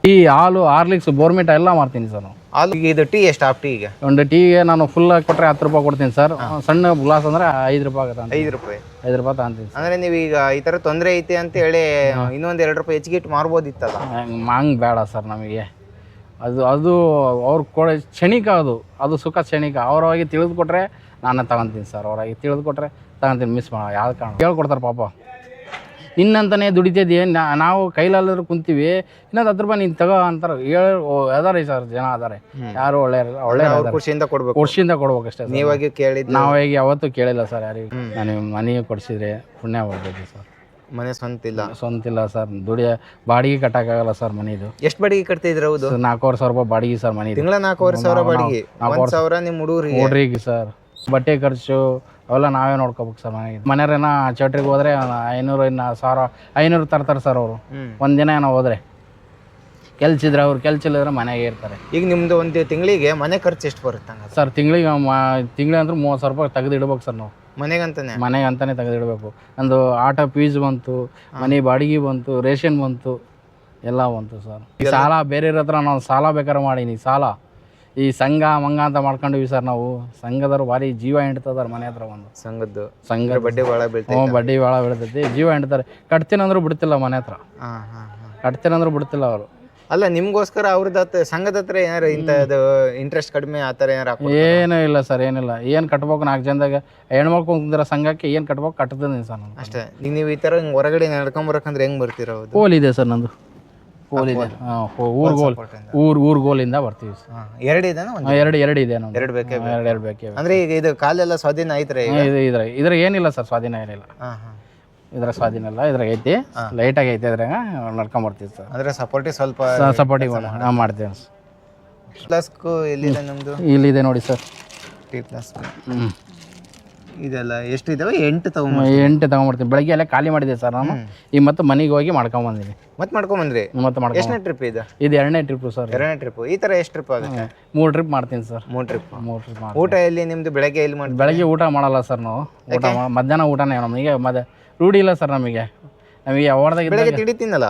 ಟೀ ಹಾಲು ಹಾರ್ಲಿಕ್ಸ್ ಬೋರ್ಮಿಟ ಎಲ್ಲ ಮಾಡ್ತೀನಿ ಸರ್ ನಾನು. ಹಾಲು ಈಗ ಇದು ಟೀ ಎಷ್ಟು ಹಾಫ್ ಟೀಗೆ? ಒಂದು ಟೀಗೆ ನಾನು ಫುಲ್ ಕೊಟ್ಟರೆ ಹತ್ತು ರೂಪಾಯಿ ಕೊಡ್ತೀನಿ ಸರ್. ಸಣ್ಣ ಗ್ಲಾಸ್ ಅಂದ್ರೆ ಐದು ರೂಪಾಯಿ ಆಗುತ್ತೆ ಐದು ರೂಪಾಯಿ. ಐದು ರೂಪಾಯಿ ತಗೊಂತೀನಿ ಸರ್. ಅಂದ್ರೆ ನೀವು ಈಗ ಈ ತರ ತೊಂದರೆ ಐತೆ ಅಂತ ಹೇಳಿ ಇನ್ನೊಂದ್ ಎರಡು ರೂಪಾಯಿ ಹೆಚ್ಚಿಗೆ ಇಟ್ಟು ಮಾರ್ಬೋದಿತ್ತಲ್ಲ? ಹಂಗೆ ಬೇಡ ಸರ್ ನಮಗೆ. ಅದು ಅದು ಅವ್ರು ಕೊಡ ಕ್ಷಣಿಕ ಅದು. ಅದು ಸುಖ ಕ್ಷಣಿಕ. ಅವ್ರವಾಗಿ ತಿಳಿದುಕೊಟ್ರೆ ನಾನು ತಗೊಂತೀನಿ ಸರ್ ಅವ್ರಾಗಿ ತಿಳಿದುಕೊಟ್ರೆ ತಗೊಂತೀನಿ ಮಿಸ್ ಮಾಡ ಯಾವ ಕಾರಣ? ಹೇಳ್ಕೊಡ್ತಾರೆ ಪಾಪ. ನಿನ್ನಂತಲೇ ದುಡಿತಿದ್ದೀವಿ ನಾವು ಕೈಲಾದ್ರು ಕುಂತೀವಿ. ಇನ್ನೊಂದು ಹತ್ತು ರೂಪಾಯಿ ನೀನು ತಗೋ ಅಂತಾರೆ ಹೇಳಿ ಅದಾರೆ ಸರ್ ಜನ ಅದಾರೆ. ಯಾರು ಒಳ್ಳೆ ಒಳ್ಳೆ ಖುಷಿಯಿಂದ ಕೊಡ್ಬೇಕು. ಖುಷಿಯಿಂದ ಕೊಡ್ಬೇಕಷ್ಟೇ ನೀವಾಗಿ ಕೇಳಿ ನಾವು ಈಗ ಯಾವತ್ತೂ ಕೇಳಿಲ್ಲ ಸರ್ ಯಾರಿಗೂ. ನಾನು ಮನೆಗೆ ಕೊಡಿಸಿದ್ರೆ ಪುಣ್ಯ ಬರ್ತೈತಿ ಸರ್. ಮನೆ ಸ್ವಂತ ಇಲ್ಲ. ಸ್ವಂತ ಇಲ್ಲ ಸರ್. ದುಡಿಯ ಬಾಡಿಗೆ ಕಟ್ಟಕ್ಕಾಗಲ್ಲ ಸರ್ ಮನೆದು. ಎಷ್ಟು ಬಾಡಿಗೆ ಕಟ್ತಿದ್ರೆ ಹೌದು? ನಾಲ್ಕೂವರೆ ಸಾವಿರ ರೂಪಾಯಿ ಬಾಡಿಗೆ ಸರ್ ಮನೆ ತಿಂಗಳ ನಾಲ್ಕೂವರೆ ಸಾವಿರ ಬಾಡಿಗೆ. ನಾಲ್ಕೂವರೆ ಸಾವಿರ ನಿಮ್ಮ ಹುಡುಗರಿಗೆ. ನೋಡ್ರಿಗೆ ಸರ್. ಬಟ್ಟೆ ಖರ್ಚು ಅವೆಲ್ಲ ನಾವೇ ನೋಡ್ಕೋಬೇಕು ಸರ್ ಮನೆಗೆ. ಮನೆಯವ್ರೇನ ಚೌಟ್ರಿಗೆ ಹೋದ್ರೆ ಐನೂರು ಇನ್ನು ಸಾವಿರ ಐನೂರು ತರ್ತಾರೆ ಸರ್ ಅವರು. ಒಂದು ಒಂದಿನ ಏನೋ ಹೋದ್ರೆ. ಕೆಲ್ಸಿದ್ರೆ ಅವ್ರು ಕೆಲ್ಸ ಇಲ್ಲಿದ್ರೆ ಮನೆಗೆ ಇರ್ತಾರೆ. ಈಗ ನಿಮ್ದು ಒಂದು ತಿಂಗಳಿಗೆ ಮನೆ ಖರ್ಚು ಎಷ್ಟು ಬರುತ್ತೆ ಹಂಗಾದ್ರೆ? ಸರ್ ತಿಂಗಳಿಗೆ ತಿಂಗಳಿಗೆ ಅಂದ್ರೆ ಮೂವತ್ತು ಸಾವಿರ ರೂಪಾಯಿ ತೆಗೆದು ಇಡ್ಬೇಕು ಸರ್ ನಾವು. ಮನೆಗಂತಾನೆ? ಮನೆಗೆ ಅಂತಾನೆ ತೆಗೆದಿಡಬೇಕು. ಒಂದು ಆಟೋ ಫೀಸ್ ಬಂತು ಮನೆ ಬಾಡಿಗೆ ಬಂತು ರೇಷನ್ ಬಂತು ಎಲ್ಲ ಬಂತು ಸರ್. ಈ ಸಾಲ ಬೇರೆ ಹತ್ರ ನಾವು ಸಾಲ ಬೇಕಾದ್ರೆ ಮಾಡೀನಿ ಸಾಲ. ಈ ಸಂಘ ಮಂಗ ಅಂತ ಮಾಡ್ಕೊಂಡಿವಿ ಸರ್ ನಾವು. ಸಂಘದವ್ರು ಭಾರಿ ಜೀವ ಹಿಂಡ್ತದಾರ ಮನೆ ಹತ್ರ ಒಂದು. ಸಂಘದ್ದು. ಸಂಘ ಬಡ್ಡಿ ಭಾಳ ಬೀಳ್ತೈತೆ. ಹ್ಞೂ ಬಡ್ಡಿ ಭಾಳ ಬೀಳ್ತೈತಿ. ಜೀವ ಹಿಂಡ್ತಾರೆ. ಕಟ್ತೀನಂದ್ರೂ ಬಿಡ್ತಿಲ್ಲ ಮನೆ ಹತ್ರ. ಹಾ ಹಾ ಹಾ. ಕಟ್ತೀನಂದ್ರೂ ಬಿಡ್ತಿಲ್ಲ ಅವರು. ಅಲ್ಲ ನಿಮ್ಗೋಸ್ಕರ ಅವ್ರದ್ದು ಹತ್ರ ಸಂಘದ ಹತ್ರ ಏನಾರು ಇಂಥದ್ದು ಇಂಟ್ರೆಸ್ಟ್ ಕಡಿಮೆ ಆ ಥರ ಏನಾರು ಏನೂ ಇಲ್ಲ ಸರ್ ಏನಿಲ್ಲ. ಏನು ಕಟ್ಬೇಕು ನಾಲ್ಕು ಜನದಾಗ. ಹೆಣ್ಮಕ್ಳು ಕುಂತಿರೋ ಸಂಘಕ್ಕೆ ಏನು ಕಟ್ಬೇಕು ಕಟ್ತೀನಿ ಸರ್ ನಾನು. ಅಷ್ಟೇ. ಈಗ ನೀವು ಈ ಥರ ಹೊರಗಡೆ ಹೊರಗಡೆ ನಡ್ಕೊಂಬರಕಂದ್ರೆ ಹೆಂಗ್ ಬರ್ತೀರ ಹೌದು ಗೋಲ್ ಇದೆ ಸರ್ ನಂದು. ಗೋಲ್ ಇದೆ. ಊರ್ ಗೋಲ್ ಊರ್ ಊರ್ ಗೋಲಿಂದ ಬರ್ತೀವಿ. ಎರಡು ಇದೆ ಎರಡು ಎರಡು ಇದೆ ನಮ್ದು. ಎರಡು ಬೇಕೇ. ಎರಡು ಎರಡು ಬೇಕೇ. ಅಂದ್ರೆ ಈಗ ಇದು ಕಾಲೆಲ್ಲ ಸ್ವಾಧೀನ ಐತ್ರಿ ಇದು ಇದ್ರ ಇದ್ರ ಏನಿಲ್ಲ ಸರ್ ಸ್ವಾಧೀನ ಏನಿಲ್ಲ. ಹಾ ಹಾ. ಇದ್ರ ಸ್ವಾಧೀನ ಇಲ್ಲ ಇದ್ರಾಗ ಐತಿ. ಲೈಟಾಗಿ ಐತಿ ಇದ್ರಾಗ ನಡ್ಕೊಂಬರ್ತೀವಿ ಸರ್. ಅಂದ್ರೆ ಸಪೋರ್ಟಿವ್ ಸ್ವಲ್ಪ ಸಪೋರ್ಟಿವ್ ಹಾಂ ಮಾಡ್ತೀವಿ ಪ್ಲಸ್ಕು ಎಲ್ಲಿದೆ ನಮ್ದು? ಇಲ್ಲಿದೆ ನೋಡಿ ಸರ್. ಟಿ ಪ್ಲಸ್ ಹ್ಞೂ ಇದೆಲ್ಲ ಎಷ್ಟು ಇದಾವೆ ಎಂಟು ತಗೊಂಡ್ ಎಂಟು ತಗೊಂಡ್ಬಿಡ್ತೀನಿ ಬೆಳಗ್ಗೆ ಎಲ್ಲ ಖಾಲಿ ಮಾಡಿದೆ ಸರ್ ನಾನು. ಈಗ ಮತ್ತೆ ಮನೆಗೆ ಹೋಗಿ ಮಾಡ್ಕೊಂಬಂದಿನಿ ಮತ್ತೆ ಮಾಡ್ಕೊಂಬಂದ್ರಿ ಮತ್ತೆ ಮಾಡ್ಕೊ ಎಷ್ಟನೇ ಟ್ರಿಪ್ ಇದು? ಇದು ಎರಡನೇ ಟ್ರಿಪ್ ಸರ್. ಎರಡನೇ ಟ್ರಿಪ್ ಈ ತರ ಎಷ್ಟು ಟ್ರಿಪ್ ಆಗುತ್ತೆ? ಮೂರು ಟ್ರಿಪ್ ಮಾಡ್ತೀನಿ ಸರ್. ಮೂರು ಟ್ರಿಪ್ ಮೂರು ಟ್ರಿಪ್ ಊಟ ಎಲ್ಲಿ ನಿಮ್ದು ಬೆಳಗ್ಗೆ ಎಲ್ಲಿ ಮಾಡಿ ಬೆಳಗ್ಗೆ ಊಟ ಮಾಡಲ್ಲ ಸರ್ ನಾವು. ಊಟ ಮಧ್ಯಾಹ್ನ ಊಟನೇ ನಮಗೆ ಮತ್ತೆ ರೂಢಿ ಇಲ್ಲ ಸರ್ ನಮಗೆ. ನಮಗೆ ಯಾವಾಗ ಬೆಳಗ್ಗೆ ತಿಂಡಿ ತಿನ್ನಲ್ಲ?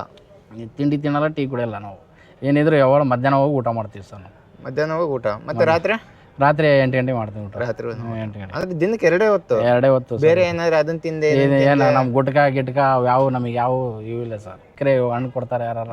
ತಿಂಡಿ ತಿನ್ನಲ್ಲ ಟೀ ಕುಡಿಯಲ್ಲ ನಾವು. ಏನಿದ್ರು ಯಾವಾಗ ಮಧ್ಯಾಹ್ನ ಹೋಗಿ ಊಟ ಮಾಡ್ತೀವಿ ಸರ್ ನಾವು. ಮಧ್ಯಾಹ್ನ ಹೋಗಿ ಊಟ. ಮತ್ತೆ ರಾತ್ರಿ? ರಾತ್ರಿ ಎಂಟು ಗಂಟೆ ಮಾಡ್ತೀವಿ ಊಟ ರಾತ್ರಿ ಒಂದು. ಎಂಟು ಗಂಟೆ ಅಂದ್ರೆ ದಿನಕ್ಕೆ ಎರಡೇ ಹೊತ್ತು? ಎರಡೇ ಹೊತ್ತು ಸರ್. ಬೇರೆ ಏನಾದ್ರು ಅದನ್ನ ತಿಂದೆ ಏನು ಏನು ನಮ್ಮ ಗುಟ್ಕ ಗಿಟ್ಕ ಯಾವ ನಮಗೆ ಯಾವ ಇವು ಇಲ್ಲ ಸರ್. ಕರೆ ಹಣ್ಣು ಕೊಡ್ತಾರೆ ಯಾರು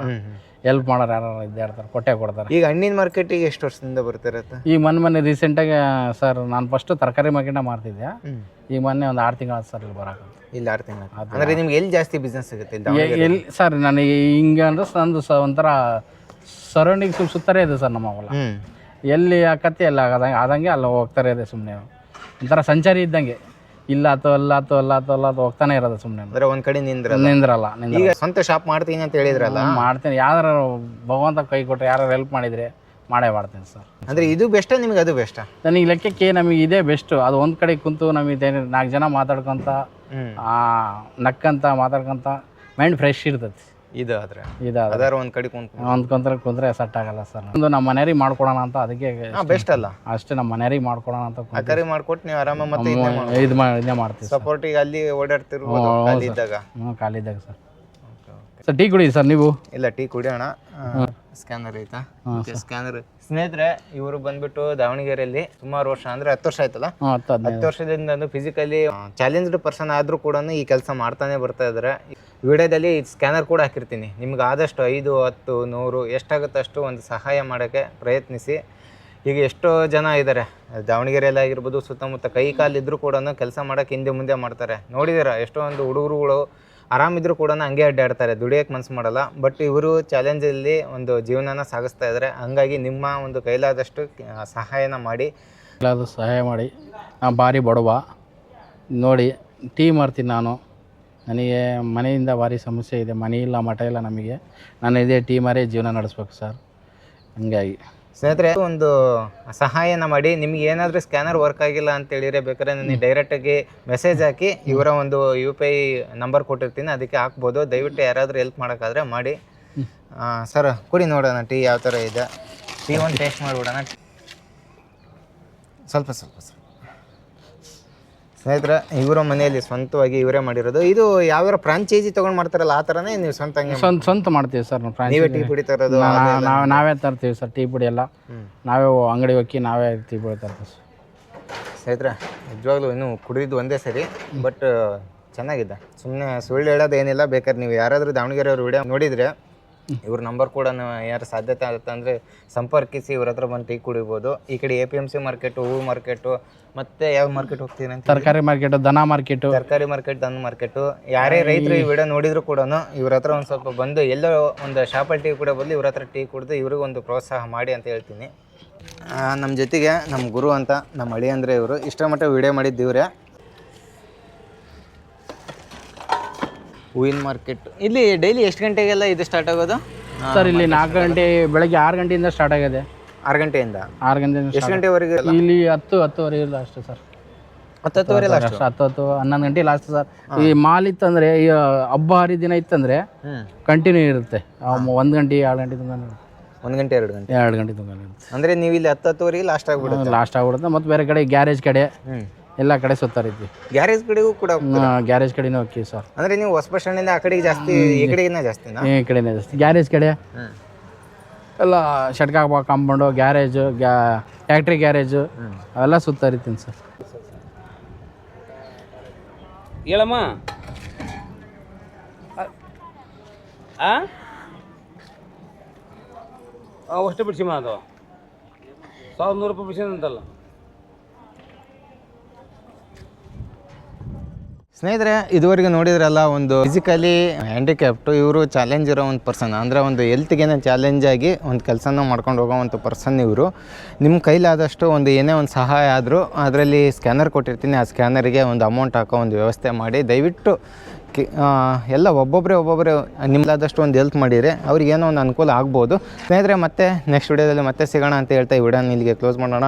ಹೆಲ್ಪ್ ಮಾಡೋರು ಯಾರು ಇದ್ದಾರೆ ಇರ್ತಾರೆ ಕೊಟ್ಟೆ ಕೊಡ್ತಾರೆ. ಈಗ ಹಣ್ಣಿನ ಮಾರ್ಕೆಟಿಗೆ ಎಷ್ಟು ವರ್ಷದಿಂದ ಬರ್ತಿರತ್ತೆ? ಈ ಮೊನ್ನೆ ಮೊನ್ನೆ ರೀಸೆಂಟಾಗಿ ಸರ್ ನಾನು ಫಸ್ಟು ತರಕಾರಿ ಮಾರ್ಕೆಟ್ನ ಮಾಡ್ತಿದ್ದೆ ಹ್ಮ್. ಈ ಮೊನ್ನೆ ಒಂದು ಆರು ತಿಂಗಳು ಸರ್ ಇಲ್ಲಿ ಬರೋಕೆ. ಇಲ್ಲಿ ಆರು ತಿಂಗಳು ಅಂದ್ರೆ ನಿಮ್ಗೆ ಎಲ್ಲಿ ಜಾಸ್ತಿ ಬಿಸ್ನೆಸ್ ಸಿಗುತ್ತೆ ಇಲ್ಲಿ ದಾವಣಗೆರೆ? ಎಲ್ಲಿ ಸರ್ ನನಗೆ ಹಿಂಗೆ ಅಂದ್ರೆ ನಂದು ಸ ಒಂಥರ ಸರೌಂಡಿಂಗ್ ಸ್ವಲ್ಪ ಸುತ್ತರೇ ಇದೆ ಸರ್ ನಮ್ಮ ಹೊಲ ಹ್ಮ್. ಎಲ್ಲಿ ಆಕತ್ತೆ ಎಲ್ಲ ಆಗದಂಗೆ ಆದಂಗೆ ಅಲ್ಲಿ ಹೋಗ್ತಾರೆ ಇದೆ ಸುಮ್ಮನೆ ಒಂಥರ ಸಂಚಾರಿ ಇದ್ದಂಗೆ. ಇಲ್ಲ ಆತು ಅಲ್ಲ ಆತು ಅಲ್ಲ ಆತು ಅಲ್ಲ ಆತು ಹೋಗ್ತಾನೆ ಇರೋದು ಸುಮ್ಮನೆ ಅಂದ್ರೆ ಒಂದ್ ಕಡೆ ನಿಂದ್ರಲ್ಲ? ನಿಂದ್ರಲ್ಲ ನಿಂದ್ರ ಈಗ ಸ್ವಂತ ಶಾಪ್ ಮಾಡ್ತೀನಿ ಅಂತ ಹೇಳಿದ್ರಲ್ಲ? ಮಾಡ್ತೀನಿ. ಯಾರು ಭಗವಂತ ಕೈ ಕೊಟ್ಟರೆ ಯಾರು ಹೆಲ್ಪ್ ಮಾಡಿದರೆ ಮಾಡೇ ಮಾಡ್ತೀನಿ ಸರ್ ಅಂದ್ರೆ ಇದು ಬೆಸ್ಟ್ ನಿಮ್ಗೆ ಅದು ಬೆಸ್ಟ್ ನನಗೆ ಲೆಕ್ಕಕ್ಕೆ ನಮಗೆ ಇದೇ ಬೆಸ್ಟು ಅದು ಒಂದು ಕಡೆ ಕುಂತು ನಮಗೆ ನಾಲ್ಕು ಜನ ಮಾತಾಡ್ಕೊಂತ ಹ್ಮ್. ಆ, ನಕ್ಕಂತ ಮಾತಾಡ್ಕೊಂತ ಮೈಂಡ್ ಫ್ರೆಶ್ ಇರ್ತೈತಿ ಇದು ಆದ್ರೆ ಇದಾದ ಅದಾರ ಒಂದ್ ಕಡೆ ಕುಂತ ಒಂದು ಕುಂತ್ರೆ ಕುಂತ್ರೆ ಸೆಟ್ ಆಗಲ್ಲ ಸರ್. ಒಂದು ನಮ್ಮ ಮನೆಯವ್ರಿಗೆ ಮಾಡ್ಕೊಡೋಣ ಅಂತ ಅದಕ್ಕೆ ಬೆಸ್ಟ್ ಅಲ್ಲ. ಅಷ್ಟೇ ನಮ್ಮ ಮನೆಯವ್ರಿಗೆ ಮಾಡ್ಕೊಡೋಣ ಅಂತ ಆ ಕರೆ ಮಾಡ್ಕೊಟ್ಟು ನೀವು ಆರಾಮ ಮತ್ತೆ ಇದನ್ನೇ ಇದು ಮಾಡಿ ಇದೇ ಮಾಡ್ತೀವಿ ಸರ್. ಸಪೋರ್ಟಿಗೆ ಅಲ್ಲಿ ಓಡಾಡ್ತಿರ್ಬೋದು ಖಾಲಿ ಇದ್ದಾಗ. ಹ್ಞೂ ಖಾಲಿದ್ದಾಗ ಸರ್. ಸರ್ ಟೀ ಕುಡಿ ಸರ್ ನೀವು? ಇಲ್ಲ ಟೀ ಕುಡಿಯೋಣ. ಸ್ಕ್ಯಾನರ್ ಐತಾ? ಸ್ಕ್ಯಾನರ್ ಸ್ನೇಹಿತರೆ ಇವರು ಬಂದ್ಬಿಟ್ಟು ದಾವಣಗೆರೆಯಲ್ಲಿ ಸುಮಾರು ವರ್ಷ ಅಂದ್ರೆ ಹತ್ತು ವರ್ಷ ಆಯ್ತಲ್ಲ? ಹತ್ತು ವರ್ಷದಿಂದ ಫಿಸಿಕಲಿ ಚಾಲೆಂಜ್ಡ್ ಪರ್ಸನ್ ಆದ್ರೂ ಕೂಡ ಈ ಕೆಲಸ ಮಾಡ್ತಾನೆ ಬರ್ತಾ ಇದ್ದಾರೆ ವಿಡಿಯೋದಲ್ಲಿ ಸ್ಕ್ಯಾನರ್ ಕೂಡ ಹಾಕಿರ್ತೀನಿ. ನಿಮ್ಗೆ ಆದಷ್ಟು ಐದು ಹತ್ತು ನೂರು ಎಷ್ಟಾಗುತ್ತೆ ಅಷ್ಟು ಒಂದು ಸಹಾಯ ಮಾಡೋಕ್ಕೆ ಪ್ರಯತ್ನಿಸಿ. ಈಗ ಎಷ್ಟೋ ಜನ ಇದ್ದಾರೆ ದಾವಣಗೆರೆಯಲ್ಲಿ ಆಗಿರ್ಬೋದು ಸುತ್ತಮುತ್ತ ಕೈ ಕಾಲಿದ್ರು ಕೂಡ ಕೆಲಸ ಮಾಡೋಕ್ಕೆ ಹಿಂದೆ ಮುಂದೆ ಮಾಡ್ತಾರೆ. ನೋಡಿದ್ದೀರಾ ಒಂದು ಹುಡುಗರುಗಳು ಆರಾಮಿದ್ರು ಕೂಡ ಹಂಗೆ ಅಡ್ಡಾಡ್ತಾರೆ ದುಡಿಯೋಕ್ಕೆ ಮನ್ಸು ಮಾಡಲ್ಲ. ಬಟ್ ಇವರು ಚಾಲೆಂಜಲ್ಲಿ ಒಂದು ಜೀವನನ ಸಾಗಿಸ್ತಾ ಇದ್ದಾರೆ ಹಂಗಾಗಿ ನಿಮ್ಮ ಒಂದು ಕೈಲಾದಷ್ಟು ಸಹಾಯನ ಮಾಡಿ. ಎಲ್ಲಾದರೂ ಸಹಾಯ ಮಾಡಿ. ನಾನು ಭಾರಿ ಬಡವ. ನೋಡಿ, ಟೀ ಮಾಡ್ತೀನಿ ನಾನು. ನನಗೆ ಮನೆಯಿಂದ ಭಾರಿ ಸಮಸ್ಯೆ ಇದೆ. ಮನೆ ಇಲ್ಲ, ಮಠ ಇಲ್ಲ ನಮಗೆ. ನಾನು ಇದೇ ಟೀ ಮಾರೇ ಜೀವನ ನಡೆಸ್ಬೇಕು ಸರ್. ಹಂಗಾಗಿ. ಸ್ನೇಹಿತರೆ ಒಂದು ಸಹಾಯನ ಮಾಡಿ ನಿಮ್ಗೆ ಏನಾದರೂ ಸ್ಕ್ಯಾನರ್ ವರ್ಕ್ ಆಗಿಲ್ಲ ಅಂತ ಹೇಳಿದ್ರೆ ಬೇಕಾದ್ರೆ ನನಗೆ ಡೈರೆಕ್ಟಾಗಿ ಮೆಸೇಜ್ ಹಾಕಿ ಇವರ ಒಂದು ಯು ಪಿ ಐ ನಂಬರ್ ಕೊಟ್ಟಿರ್ತೀನಿ ಅದಕ್ಕೆ ಹಾಕ್ಬೋದು. ದಯವಿಟ್ಟು ಯಾರಾದರೂ ಹೆಲ್ಪ್ ಮಾಡೋಕ್ಕಾದ್ರೆ ಮಾಡಿ. ಸರ್ ಕುಡಿ ನೋಡೋಣ ಟೀ ಯಾವ ಥರ ಇದೆ? ಟೀ ಒಂದು ಟೇಸ್ಟ್ [LAUGHS] ಮಾಡಿಬಿಡೋಣ. ಸ್ವಲ್ಪ ಸ್ವಲ್ಪ ಸ್ವಲ್ಪ. ಸ್ನೇಹಿತರೆ ಇವರ ಮನೆಯಲ್ಲಿ ಸ್ವಂತವಾಗಿ ಇವರೇ ಮಾಡಿರೋದು. ಇದು ಯಾವ್ಯಾವ ಫ್ರಾಂಚೈಸಿ ತಗೊಂಡ್ ಮಾಡ್ತಾರಲ್ಲ ಆ ತರನೇ ನೀವು ಸ್ವಂತ ಸ್ವಂತ ಸ್ವಂತ ಮಾಡ್ತೀವಿ ಸರ್ ನಾವು ನೀವೇ ಟೀ ಪುಡಿ ತರೋದು ನಾವು ನಾವೇ ತರ್ತೀವಿ ಸರ್ ಟೀ ಪುಡಿ ಎಲ್ಲ. ನಾವೇ ಅಂಗಡಿ ಹೋಗಿ ನಾವೇ ಟೀ ಪುಡಿ ತರ್ತೀವಿ ಸರ್. ಸ್ನೇಹಿತರೆ ನಿಜವಾಗ್ಲೂ ಇನ್ನು ಕುಡಿದಿದ್ದು ಒಂದೇ ಸರಿ ಬಟ್ ಚೆನ್ನಾಗಿದೆ. ಸುಮ್ಮನೆ ಸುಳ್ಳು ಹೇಳೋದು ಏನಿಲ್ಲ ಬೇಕಾದ್ರೆ ನೀವು ಯಾರಾದರೂ ದಾವಣಗೆರೆ ಅವ್ರ ವಿಡಿಯೋ ನೋಡಿದರೆ ಇವ್ರ ನಂಬರ್ ಕೂಡ ಯಾರು ಸಾಧ್ಯತೆ ಆಗುತ್ತೆ ಅಂದರೆ ಸಂಪರ್ಕಿಸಿ ಇವ್ರ ಹತ್ರ ಬಂದು ಟೀ ಕುಡಿಬೋದು. ಈ ಕಡೆ A P M C market ಹೂವು ಮಾರ್ಕೆಟು ಮತ್ತೆ ಯಾವ ಮಾರ್ಕೆಟ್ ಹೋಗ್ತೀನಿ ಅಂತ ತರಕಾರಿ ಮಾರ್ಕೆಟ್ ದನ ಮಾರ್ಕೆಟ್ ತರಕಾರಿ ಮಾರ್ಕೆಟ್ ದನ ಮಾರ್ಕೆಟು ಯಾರೇ ರೈತರು ಈ ವಿಡಿಯೋ ನೋಡಿದ್ರು ಕೂಡ ಇವ್ರ ಹತ್ರ ಒಂದು ಸ್ವಲ್ಪ ಬಂದು ಎಲ್ಲೋ ಒಂದು ಶಾಪಲ್ಲಿ ಟೀ ಕೂಡ ಬದಲು ಇವ್ರ ಹತ್ರ ಟೀ ಕುಡಿದು ಇವ್ರಿಗೆ ಒಂದು ಪ್ರೋತ್ಸಾಹ ಮಾಡಿ ಅಂತ ಹೇಳ್ತೀನಿ. ನಮ್ಮ ಜೊತೆಗೆ ನಮ್ಮ ಗುರು ಅಂತ ನಮ್ಮ ಅಳಿ ಅಂದರೆ ಇವರು. ಇಷ್ಟ ಮಟ್ಟ ವಿಡಿಯೋ ಮಾಡಿದ್ದು ಹೂವಿನ ಮಾರ್ಕೆಟ್. ಇಲ್ಲಿ ಡೈಲಿ ಎಷ್ಟು ಗಂಟೆಗೆಲ್ಲ ಇದು ಸ್ಟಾರ್ಟ್ ಆಗೋದು? ಸರ್ ಇಲ್ಲಿ ನಾಲ್ಕು ಗಂಟೆ ಬೆಳಗ್ಗೆ ಆರು ಗಂಟೆಯಿಂದ ಸ್ಟಾರ್ಟ್ ಆಗಿದೆ. ಆರು ಗಂಟೆಯಿಂದ? ಆರು ಗಂಟೆಯಿಂದ ಎಷ್ಟು ಗಂಟೆವರೆಗೆ. ಇಲ್ಲಿ ಹತ್ತು ಹತ್ತುವರೆಗೆ ಇಲ್ಲ ಅಷ್ಟೇ ಸರ್. ಹತ್ತು ಹತ್ತುವರೆ ಲಾಸ್ಟ್ ಹತ್ತು ಹತ್ತು ಹನ್ನೊಂದು ಗಂಟೆ ಲಾಸ್ಟ್ ಸರ್. ಈ ಮಾಲ್ ಇತ್ತಂದ್ರೆ ಈ ಹಬ್ಬ ಹರಿದಿನ ಇತ್ತಂದ್ರೆ ಕಂಟಿನ್ಯೂ ಇರುತ್ತೆ. ಒಂದು ಗಂಟೆ ಎರಡು ಗಂಟೆ ತನಕ ಒಂದು ಗಂಟೆ ಎರಡು ಗಂಟೆ? ಎರಡು ಗಂಟೆ ತನಕ ಇರುತ್ತೆ. ಅಂದರೆ ನೀವು ಇಲ್ಲಿ ಹತ್ತು ಹತ್ತುವರೆಗೆ ಲಾಸ್ಟ್ ಆಗ್ಬಿಡುತ್ತೆ ಲಾಸ್ಟ್ ಆಗ್ಬಿಡುತ್ತೆ ಮತ್ತು ಬೇರೆ ಕಡೆ ಗ್ಯಾರೇಜ್ ಕಡೆ. ಎಲ್ಲ ಕಡೆ ಸುತ್ತಾರಿದ್ವಿ ಗ್ಯಾರೇಜ್ ಕಡೆಗೂ ಕೂಡ ಗ್ಯಾರೇಜ್ ಕಡೆನೂ ಹೋಗ್ತೀವಿ ಸರ್. ಅಂದ್ರೆ ನೀವು ಹೊಸ ಬಸ್ ಸ್ಟ್ಯಾಂಡಿಂದ ಆ ಕಡೆಗೆ ಜಾಸ್ತಿ ಈ ಕಡೆಗಿನ ಜಾಸ್ತಿ ಈ ಕಡೆನೇ ಜಾಸ್ತಿ. ಗ್ಯಾರೇಜ್ ಕಡೆ ಎಲ್ಲ ಶಟ್ಕಾಗ ಕಾಂಪೌಂಡು ಗ್ಯಾರೇಜು ಗ್ಯಾ ಫ್ಯಾಕ್ಟ್ರಿ ಗ್ಯಾರೇಜು ಅವೆಲ್ಲ ಸುತ್ತರಿತೀನಿ ಸರ್. ಹೇಳಮ್ಮ. ಆ? ಅಷ್ಟು ಬಿಡ್ಸಿಮ್ಮ ಅದು. ಸಾವಿರದ ನೂರು ರೂಪಾಯಿ ಬಿಡಿಸಿ ಸ್ನೇಹಿತರೆ, ಇದುವರೆಗೆ ನೋಡಿದ್ರಲ್ಲ, ಒಂದು ಫಿಸಿಕಲಿ ಹ್ಯಾಂಡಿಕ್ಯಾಪ್ಟು ಇವರು ಚಾಲೆಂಜ್ ಇರೋ ಒಂದು ಪರ್ಸನ್ ಅಂದರೆ ಒಂದು ಹೆಲ್ತ್ಗೇನೆ ಚಾಲೆಂಜ್ ಆಗಿ ಒಂದು ಕೆಲಸನ ಮಾಡ್ಕೊಂಡು ಹೋಗೋವಂಥ ಪರ್ಸನ್ ಇವರು. ನಿಮ್ಮ ಕೈಲಾದಷ್ಟು ಒಂದು ಏನೇ ಒಂದು ಸಹಾಯ ಆದರೂ ಅದರಲ್ಲಿ ಸ್ಕ್ಯಾನರ್ ಕೊಟ್ಟಿರ್ತೀನಿ, ಆ ಸ್ಕ್ಯಾನರಿಗೆ ಒಂದು ಅಮೌಂಟ್ ಹಾಕೋ ಒಂದು ವ್ಯವಸ್ಥೆ ಮಾಡಿ. ದಯವಿಟ್ಟು ಕಿ ಎಲ್ಲ ಒಬ್ಬೊಬ್ಬರೇ ಒಬ್ಬೊಬ್ಬರೇ ನಿಮ್ಮದಾದಷ್ಟು ಒಂದು ಹೆಲ್ಪ್ ಮಾಡಿದರೆ ಅವ್ರಿಗೆ ಏನೋ ಒಂದು ಅನುಕೂಲ ಆಗ್ಬೋದು. ಸ್ನೇಹಿತರೆ, ಮತ್ತೆ ನೆಕ್ಸ್ಟ್ ವಿಡಿಯೋದಲ್ಲಿ ಮತ್ತೆ ಸಿಗೋಣ ಅಂತ ಹೇಳ್ತಾ ಈ ವಿಡಿಯೋನ ಇಲ್ಲಿಗೆ ಕ್ಲೋಸ್ ಮಾಡೋಣ.